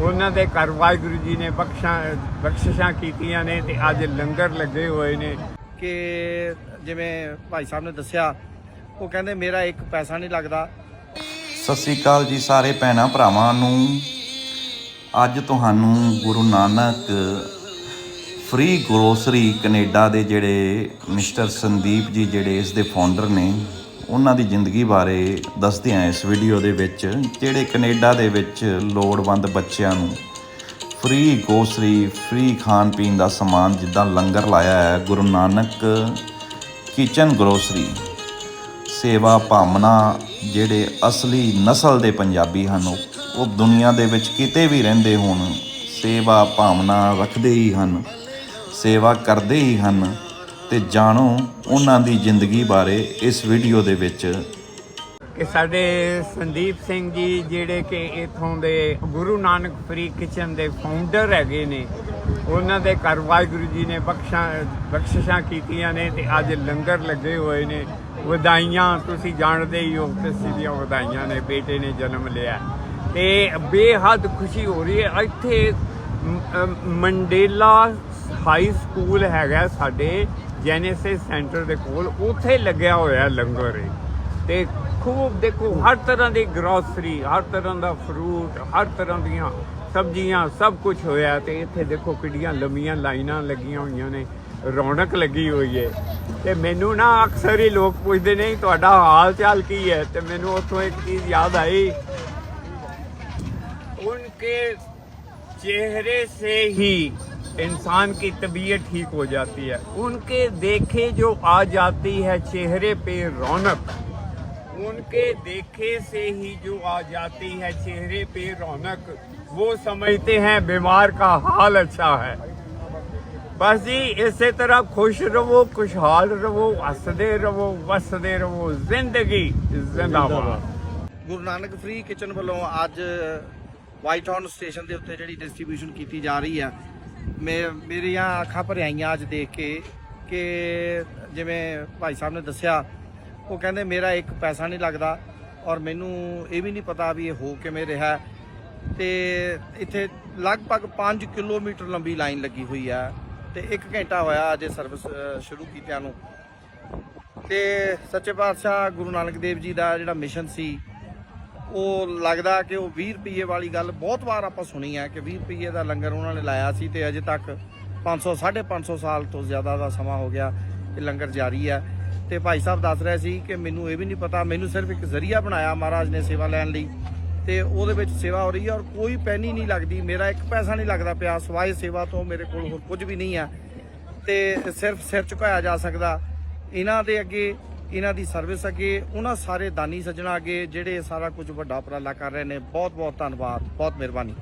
ਉਹਨਾਂ ਦੇ ਘਰ ਵਾਹਿਗੁਰੂ ਜੀ ਨੇ ਬਖਸ਼ਾਂ ਬਖਸ਼ਿਸ਼ਾਂ ਕੀਤੀਆਂ ਨੇ ਤੇ ਅੱਜ ਲੰਗਰ ਲੱਗੇ ਹੋਏ ਨੇ। ਕਿ ਜਿਵੇਂ ਭਾਈ ਸਾਹਿਬ ਨੇ ਦੱਸਿਆ ਉਹ ਕਹਿੰਦੇ ਮੇਰਾ ਇੱਕ ਪੈਸਾ ਨਹੀਂ ਲੱਗਦਾ। ਸਤਿ ਸ੍ਰੀ ਅਕਾਲ ਜੀ ਸਾਰੇ ਭੈਣਾਂ ਭਰਾਵਾਂ ਨੂੰ। ਅੱਜ ਤੁਹਾਨੂੰ Guru Nanak free grocery Canada ਦੇ ਜਿਹੜੇ ਮਿਸਟਰ ਸੰਦੀਪ ਜੀ ਜਿਹੜੇ ਇਸ ਦੇ ਫਾਊਂਡਰ ਨੇ ਉਹਨਾਂ ਦੀ ਜ਼ਿੰਦਗੀ ਬਾਰੇ ਦੱਸਦੇ ਹਾਂ ਇਸ ਵੀਡੀਓ ਦੇ ਵਿੱਚ, ਜਿਹੜੇ ਕੈਨੇਡਾ ਦੇ ਵਿੱਚ ਲੋੜਵੰਦ ਬੱਚਿਆਂ ਨੂੰ ਫ੍ਰੀ ਗਰੋਸਰੀ ਫ੍ਰੀ ਖਾਣ ਪੀਣ ਦਾ ਸਮਾਨ ਜਿੱਦਾਂ ਲੰਗਰ ਲਾਇਆ ਹੈ, ਗੁਰੂ ਨਾਨਕ ਕਿਚਨ ਗਰੋਸਰੀ ਸੇਵਾ ਭਾਵਨਾ ਜਿਹੜੇ ਅਸਲੀ ਨਸਲ ਦੇ ਪੰਜਾਬੀ ਹਨ, ਉਹ ਦੁਨੀਆ ਦੇ ਵਿੱਚ ਕਿਤੇ ਵੀ ਰਹਿੰਦੇ ਹੋਣ, ਸੇਵਾ ਭਾਵਨਾ ਰੱਖਦੇ ਹੀ ਹਨ, ਸੇਵਾ ਕਰਦੇ ਹੀ ਹਨ। ਤੇ ਜਾਣੋ ਉਹਨਾਂ ਦੀ ਜ਼ਿੰਦਗੀ ਬਾਰੇ ਇਸ ਵੀਡੀਓ ਦੇ ਵਿੱਚ। ਕਿ ਸਾਡੇ ਸੰਦੀਪ ਸਿੰਘ ਜੀ ਜਿਹੜੇ ਕਿ ਇਥੋਂ ਦੇ ਗੁਰੂ ਨਾਨਕ ਫਰੀ ਕਿਚਨ ਦੇ ਫਾਊਂਡਰ ਹੈਗੇ ਨੇ, ਉਹਨਾਂ ਦੇ ਘਰ ਵਾਹਿਗੁਰੂ ਜੀ ਨੇ ਬਖਸ਼ਾਂ, ਬਖਸ਼ਿਸ਼ਾਂ ਕੀਤੀਆਂ ਨੇ ਤੇ ਅੱਜ ਲੰਗਰ ਲੱਗੇ ਹੋਏ ਨੇ। ਵਧਾਈਆਂ, ਤੁਸੀਂ ਜਾਣਦੇ ਹੀ ਹੋ ਕਿਸੇ ਦੀਆਂ ਵਧਾਈਆਂ ਨੇ, ਬੇਟੇ ਨੇ ਜਨਮ ਲਿਆ। ਤੇ ਬੇਹੱਦ ਖੁਸ਼ੀ ਹੋ ਰਹੀ ਹੈ। ਇੱਥੇ ਮੰਡੇਲਾ ਹਾਈ ਸਕੂਲ ਹੈਗਾ ਸਾਡੇ। ਜੈਨੇਸਿਸ ਸੈਂਟਰ ਦੇ ਕੋਲ ਉੱਥੇ ਲੱਗਿਆ ਹੋਇਆ ਲੰਗਰ ਹੈ ਤੇ ਖੂਬ ਦੇਖੋ, ਹਰ ਤਰ੍ਹਾਂ ਦੀ ਗਰੋਸਰੀ ਹਰ ਤਰ੍ਹਾਂ ਦਾ ਫਰੂਟ ਹਰ ਤਰ੍ਹਾਂ ਦੀਆਂ ਸਬਜ਼ੀਆਂ, ਸਭ ਕੁਝ ਹੋਇਆ ਤੇ ਇੱਥੇ ਦੇਖੋ ਕਿੱਡੀਆਂ ਲੰਮੀਆਂ ਲਾਈਨਾਂ ਲੱਗੀਆਂ ਹੋਈਆਂ ਨੇ, ਰੌਣਕ ਲੱਗੀ ਹੋਈ ਹੈ ਤੇ ਮੈਨੂੰ ਨਾ ਅਕਸਰ ਹੀ ਲੋਕ ਪੁੱਛਦੇ ਨੇ, ਤੁਹਾਡਾ ਹਾਲ ਚਾਲ ਕੀ ਹੈ ਤੇ ਮੈਨੂੰ ਉੱਥੋਂ ਇੱਕ ਚੀਜ਼ ਯਾਦ ਆਈ। ਉਨਕੇ ਚਿਹਰੇ ਸੇ ਹੀ इंसान की तबीयत ठीक हो जाती है उनके देखे जो आ जाती है चेहरे पे रौनक उनके देखे से ही जो आ जाती है चेहरे पे रौनक वो समझते हैं बीमार का हाल अच्छा है बस जी इसी तरह खुश रहो खुशहाल रहो हंसते रहो वसते रहो जिंदगी जिंदाबाद ਗੁਰੂ ਨਾਨਕ ਫ੍ਰੀ ਕਿਚਨ ਵੱਲੋਂ ਅੱਜ ਵਾਈਟ ਹਾਊਸ ਸਟੇਸ਼ਨ ਦੇ ਉੱਤੇ ਜਿਹੜੀ ਡਿਸਟ੍ਰੀਬਿਊਸ਼ਨ ਕੀਤੀ ਜਾ ਰਹੀ ਹੈ ਮੇ ਮੇਰੀਆਂ ਅੱਖਾਂ ਭਰ ਆਈਆਂ ਅੱਜ ਦੇਖ ਕੇ ਕਿ ਜਿਵੇਂ ਭਾਈ ਸਾਹਿਬ ਨੇ ਦੱਸਿਆ, ਉਹ ਕਹਿੰਦੇ ਮੇਰਾ ਇੱਕ ਪੈਸਾ ਨਹੀਂ ਲੱਗਦਾ ਔਰ ਮੈਨੂੰ ਇਹ ਵੀ ਨਹੀਂ ਪਤਾ ਵੀ ਇਹ ਹੋ ਕਿਵੇਂ ਰਿਹਾ। ਤੇ ਇੱਥੇ ਲਗਭਗ 5 ਕਿਲੋਮੀਟਰ ਲੰਬੀ ਲਾਈਨ ਲੱਗੀ ਹੋਈ ਹੈ ਤੇ 1 ਘੰਟਾ ਹੋਇਆ ਅਜੇ ਸਰਵਿਸ ਸ਼ੁਰੂ ਕੀਤਿਆਂ ਨੂੰ। ਤੇ ਸੱਚੇ ਪਾਤਸ਼ਾਹ ਗੁਰੂ ਨਾਨਕ ਦੇਵ ਜੀ ਦਾ ਜਿਹੜਾ ਮਿਸ਼ਨ ਸੀ ਉਹ ਲੱਗਦਾ ਕਿ ਉਹ 20 ਰੁਪਏ ਵਾਲੀ ਗੱਲ ਬਹੁਤ ਵਾਰ ਆਪਾਂ ਸੁਣੀ ਹੈ ਕਿ 20 ਰੁਪਏ ਦਾ ਲੰਗਰ ਉਹਨਾਂ ਨੇ ਲਾਇਆ ਸੀ ਤੇ ਅਜੇ ਤੱਕ 500 550 ਸਾਲ ਤੋਂ ਜ਼ਿਆਦਾ ਦਾ ਸਮਾਂ ਹੋ ਗਿਆ ਇਹ ਲੰਗਰ ਜਾਰੀ ਹੈ। ਤੇ ਭਾਈ ਸਾਹਿਬ ਦੱਸ ਰਹੇ ਸੀ ਕਿ ਮੈਨੂੰ ਇਹ ਵੀ ਨਹੀਂ ਪਤਾ, ਮੈਨੂੰ ਸਿਰਫ ਇੱਕ ਜ਼ਰੀਆ ਬਣਾਇਆ ਮਹਾਰਾਜ ਨੇ ਸੇਵਾ ਲੈਣ ਲਈ ਤੇ ਉਹਦੇ ਵਿੱਚ ਸੇਵਾ ਹੋ ਰਹੀ ਹੈ ਔਰ ਕੋਈ ਪੈਨੀ ਨਹੀਂ ਲੱਗਦੀ, ਮੇਰਾ ਇੱਕ ਪੈਸਾ ਨਹੀਂ ਲੱਗਦਾ ਪਿਆ, ਸਵਾਏ ਸੇਵਾ ਤੋਂ ਮੇਰੇ ਕੋਲ ਹੋਰ ਕੁਝ ਵੀ ਨਹੀਂ ਹੈ ਤੇ ਸਿਰਫ ਸਿਰ ਝੁਕਾਇਆ ਜਾ ਸਕਦਾ। ਇਹਨਾਂ ਦੇ ਅੱਗੇ ਇਹਨਾਂ ਦੀ ਸਰਵਿਸ ਅੱਗੇ, ਉਹਨਾਂ ਸਾਰੇ ਦਾਨੀ ਸੱਜਣਾ ਅੱਗੇ, ਜਿਹੜੇ ਸਾਰਾ ਕੁਝ ਵੱਡਾ ਉਪਰਾਲਾ ਕਰ ਰਹੇ ਨੇ ਬਹੁਤ ਬਹੁਤ ਧੰਨਵਾਦ, ਬਹੁਤ ਮਿਹਰਬਾਨੀ।